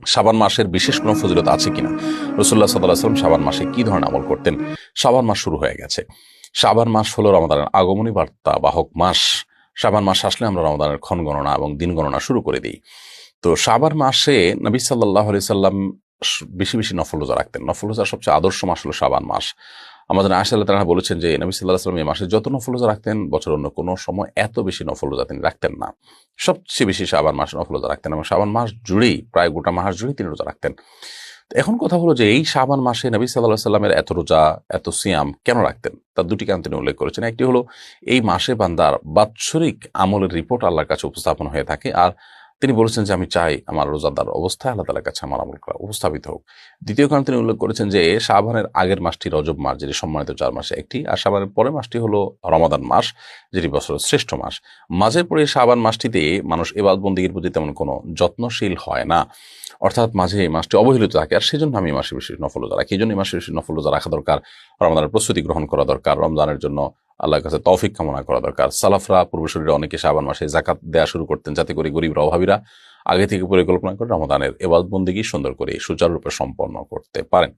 শাবান মাসের বিশেষ কোনো ফজিলত আছে কিনা? রসুল্লাহ সাল্লাহ সাল্লাম শাবান মাসে কি ধরনের আমল করতেন? শাবান মাস শুরু হয়ে গেছে। শাবান মাস হলো রমাদানের আগমনী বার্তা বাহক মাস। শাবান মাস আসলে আমরা রমাদানের ক্ষণ গণনা এবং দিন গণনা শুরু করে দিই। তো শাবান মাসে নবী সাল্লাহ সাল্লাম বেশি বেশি নফল রোজা রাখতেন। নফল রোজার সবচেয়ে আদর্শ মাস হলো শাবান মাস। আমাদের আয়সা আল্লাহ তারা বলেছেন যে নবী সাল্লাহ সাল্লাম এই মাসে যত নফল রোজা রাখতেন, বছর অন্য কোনো সময় এত বেশি নফল রোজা তিনি রাখতেন না। সবচেয়ে বেশি শাবান মাসে নফল রোজা রাখতেন এবং শাবান মাস জুড়েই, প্রায় গোটা মাস জুড়েই তিনি রোজা রাখতেন। এখন কথা হলো যে এই সাবান মাসে নবী সাল্লাহ সাল্লামের এত রোজা, এত সিয়াম কেন রাখতেন? তার দুটি কারণ তিনি উল্লেখ করেছেন। একটি হলো, এই মাসে বান্দার বাৎসরিক আমলের রিপোর্ট আল্লাহর কাছে উপস্থাপন হয়ে থাকে, আর তিনি বলেছেন যে, আমি চাই আমার রোজাদার অবস্থায় আল্লাহ তালার কাছে আমার আমল করা উপস্থাপিত হোক। দ্বিতীয় কারণ তিনি উল্লেখ করেছেন যে, শাবানের আগের মাসটি রজব মাস, যেটি সম্মানিত চার মাসে একটি, আর শাবানের পরের মাসটি হলো রমাদান মাস, যেটি বছরের শ্রেষ্ঠ মাস। মাঝে পরে শাবান মাসটিতে মানুষ এবাদ বন্দীগীর প্রতি তেমন কোনো যত্নশীল হয় না। অর্থাৎ মাঝে এই মাসটি অবহেলিত থাকে, আর সেজন্য আমি মাসে বেশি নফল রোজা রাখি। এই জন্য এই মাসে বেশি নফল রোজা রাখা দরকার। রমজানের প্রস্তুতি গ্রহণ করা দরকার। রমজানের জন্য আল্লাহর কাছে তৌফিক কামনা করা দরকার। সালাফরা পূর্বশরীরে অনেকে শাবান মাসে জাকাত দেওয়া শুরু করতেন যাতে করে গরিবরা অভাবীরা আগে থেকে পরিকল্পনা করে রমদানের এবাদ বন্দিগি সুন্দর করে সুচারুরূপে সম্পন্ন করতে পারেন।